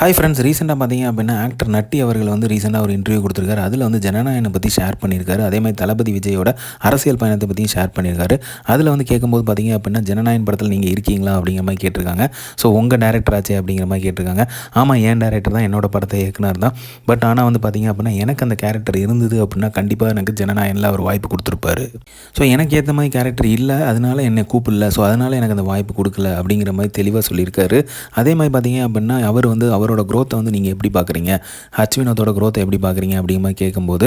Hi friends ரீசெண்டாக பார்த்தீங்க அப்படின்னா ஆக்டர் நட்டி அவர்கள் வந்து ரீசெண்டாக ஒரு இன்டர்வியூ கொடுத்துருக்காரு. அதில் வந்து ஜனநாயகனை பற்றி ஷேர் பண்ணியிருக்காரு. அதே மாதிரி தளபதி விஜயோட அரசியல் பயணத்தை பற்றியும் ஷேர் பண்ணியிருக்காரு. அதில் வந்து கேட்கும்போது பார்த்தீங்க அப்படின்னா ஜனநாயகன் படத்தில் நீங்கள் இருக்கீங்களா? அப்படிங்கிற மாதிரி கேட்டிருக்காங்க. ஸோ உங்கள் டேரக்டர் ஆச்சே அப்படிங்கிற மாதிரி கேட்டிருக்காங்க. ஆமாம் ஏன் டேரக்டர் தான் என்னோட படத்தை இயக்குனர் தான். பட் ஆனால் வந்து பார்த்தீங்க அப்படின்னா எனக்கு அந்த கேரக்டர் இருந்தது அப்படின்னா கண்டிப்பாக எனக்கு ஜனநாயகனில் அவர் வாய்ப்பு கொடுத்துருப்பாரு. ஸோ எனக்கு ஏற்ற மாதிரி கேரக்டர் இல்லை. அதனால என்னை கூப்பிடல. ஸோ அதனால் எனக்கு அந்த வாய்ப்பு கொடுக்கல அப்படிங்கிற மாதிரி தெளிவாக சொல்லியிருக்காரு. அதே மாதிரி பார்த்தீங்க அப்படின்னா அவர் வந்து அவர் அவரோட க்ரோத்தை வந்து நீங்கள் எப்படி பார்க்குறீங்க? ஹச் வினோத்தோட க்ரோத்தை எப்படி பார்க்குறீங்க? அப்படிங்கிற மாதிரி கேட்கும்போது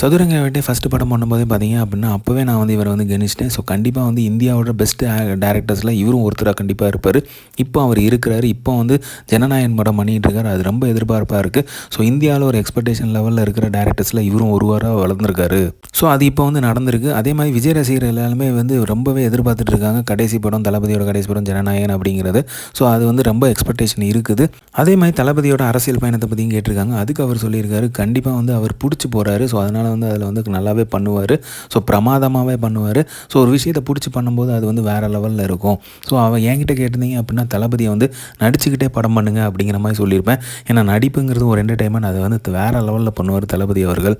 சதுரங்க வேட்டை ஃபஸ்ட்டு படம் பண்ணும்போதே பார்த்தீங்க அப்படின்னா அப்போவே நான் வந்து இவரை வந்து கணிச்சிட்டேன். ஸோ கண்டிப்பாக வந்து இந்தியாவோட பெஸ்ட்டு டேரக்டர்ஸில் இவரும் ஒருத்தராக கண்டிப்பாக இருப்பார். இப்போ அவர் இருக்கிறாரு. இப்போ வந்து ஜனநாயகன் படம் பண்ணிகிட்டு இருக்காரு. அது ரொம்ப எதிர்பார்ப்பாக இருக்குது ஸோ இந்தியாவில் ஒரு எக்ஸ்பெக்டேஷன் லெவலில் இருக்கிற டேரக்டர்ஸில் இவரும் ஒருவாராக வளர்ந்துருக்காரு. ஸோ அது இப்போ வந்து நடந்திருக்கு. அதே மாதிரி விஜய் ரசிகர் எல்லாருமே வந்து ரொம்பவே எதிர்பார்த்துட்டு இருக்காங்க. கடைசி படம் தளபதியோட கடைசி படம் ஜனநாயகன் அப்படிங்கிறது. ஸோ அது வந்து ரொம்ப எக்ஸ்பெக்டேஷன் இருக்குது. அதே மாதிரி தளபதியோட அரசியல் பயணத்தை பற்றியும் கேட்டிருக்காங்க. அதுக்கு அவர் சொல்லியிருக்காரு. கண்டிப்பாக வந்து அவர் பிடிச்சி போகிறாரு ஸோ அதனால் வந்து அதில் வந்து நல்லாவே பண்ணுவார். ஸோ பிரமாதமாகவே பண்ணுவார். ஸோ ஒரு விஷயத்தை பிடிச்சி பண்ணும்போது அது வந்து வேறு லெவலில் இருக்கும். ஸோ அவன் என்கிட்ட கேட்டிருந்தீங்க அப்படின்னா தளபதியை வந்து நடிச்சுக்கிட்டே படம் பண்ணுங்க அப்படிங்கிற மாதிரி சொல்லியிருப்பேன். ஏன்னா நடிப்புங்கிறது ஒரு என்டர்டைன்மெண்ட் அதை வந்து வேறு லெவலில் பண்ணுவார் தளபதி அவர்கள்.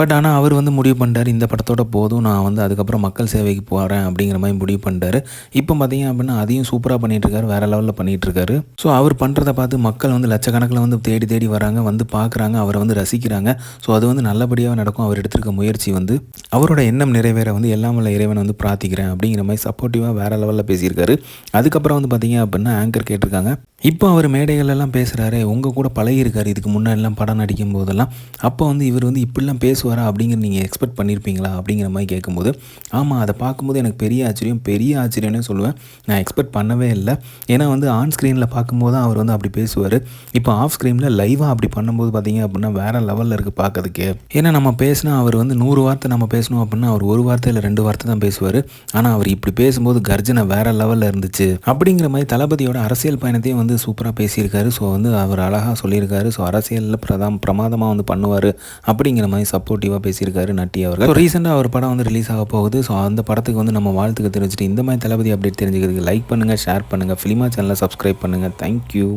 பட் ஆனால் அவர் வந்து முடிவு பண்ணிட்டார். இந்த படத்தோட போதும். நான் வந்து அதுக்கப்புறம் மக்கள் சேவைக்கு போகிறேன் அப்படிங்கிற மாதிரி முடிவு பண்ணிட்டார். இப்போ பார்த்தீங்க அப்படின்னா அதையும் சூப்பராக பண்ணிகிட்ருக்காரு வேறு லெவலில் பண்ணிகிட்ருக்காரு ஸோ அவர் பண்ணுறத பார்த்து மக்கள் வந்து லட்சக்கணக்கில் வந்து தேடி தேடி வராங்க. வந்து பார்க்குறாங்க அவரை வந்து ரசிக்கிறாங்க. ஸோ அது வந்து நல்லபடியாக நடக்கும். அவர் எடுத்திருக்க முயற்சி வந்து அவரோட எண்ணம் நிறைவேற வந்து எல்லாம் உள்ள இறைவனை வந்து பிரார்த்திக்கிறேன் அப்படிங்கிற மாதிரி சப்போர்ட்டிவாக வேறு லெவலில் பேசியிருக்காரு. அதுக்கப்புறம் வந்து பார்த்தீங்க அப்படின்னா ஆங்கர் கேட்டிருக்காங்க. இப்போ அவர் மேடைகளெல்லாம் பேசுகிறாரு உங்கள் கூட பழகியிருக்காரு இதுக்கு முன்னாடிலாம் படம் நடிக்கும் போதெல்லாம் அப்போ வந்து இவர் வந்து இப்படிலாம் பேசுவாரா அப்படிங்கிற நீங்கள் எக்ஸ்பெக்ட் பண்ணியிருப்பீங்களா அப்படிங்கிற மாதிரி கேட்கும்போது ஆமாம் அதை பார்க்கும்போது எனக்கு பெரிய ஆச்சரியம் பெரிய ஆச்சரியம்னே சொல்லுவேன். நான் எக்ஸ்பெக்ட் பண்ணவே இல்லை. ஏன்னா வந்து ஆன் ஸ்க்ரீனில் பார்க்கும்போது தான் அவர் வந்து அப்படி பேசுவார். இப்போ ஆஃப் ஸ்க்ரீனில் லைவாக அப்படி பண்ணும்போது பார்த்தீங்க அப்படின்னா வேறு லெவலில் இருக்குது பார்க்கறதுக்கு. ஏன்னா நம்ம பேசினா அவர் வந்து நூறு வார்த்தை நம்ம பேசணும் அப்படின்னா அவர் ஒரு வார்த்தை இல்லை ரெண்டு வார்த்தை தான் பேசுவார். ஆனால் அவர் இப்படி பேசும்போது கர்ஜனை வேறு லெவலில் இருந்துச்சு. அப்படிங்கிற மாதிரி தளபதியோட அரசியல் பயணத்தையும் வந்து வந்து சூப்பராக பேசியிருக்காரு. ஸோ வந்து அவர் அழகாக சொல்லியிருக்காரு. ஸோ அரசியலில் பிரதாம் பிரமாதமாக வந்து பண்ணுவார் அப்படிங்கிற மாதிரி சப்போர்ட்டிவாக பேசியிருக்காரு நட்டி அவர்கள். ஸோ ரீசெண்டாக அவர் படம் வந்து ரிலீஸ் ஆக போகுது. ஸோ அந்த படத்துக்கு வந்து நம்ம வாழ்த்துக்கு தெரிஞ்சுட்டு இந்த மாதிரி தளபதி அப்டேட் தெரிஞ்சுக்கிறதுக்கு லைக் பண்ணுங்கள் ஷேர் பண்ணுங்கள் ஃபிலிமா சேனலை சப்ஸ்கிரைப் பண்ணுங்கள் தேங்க்யூ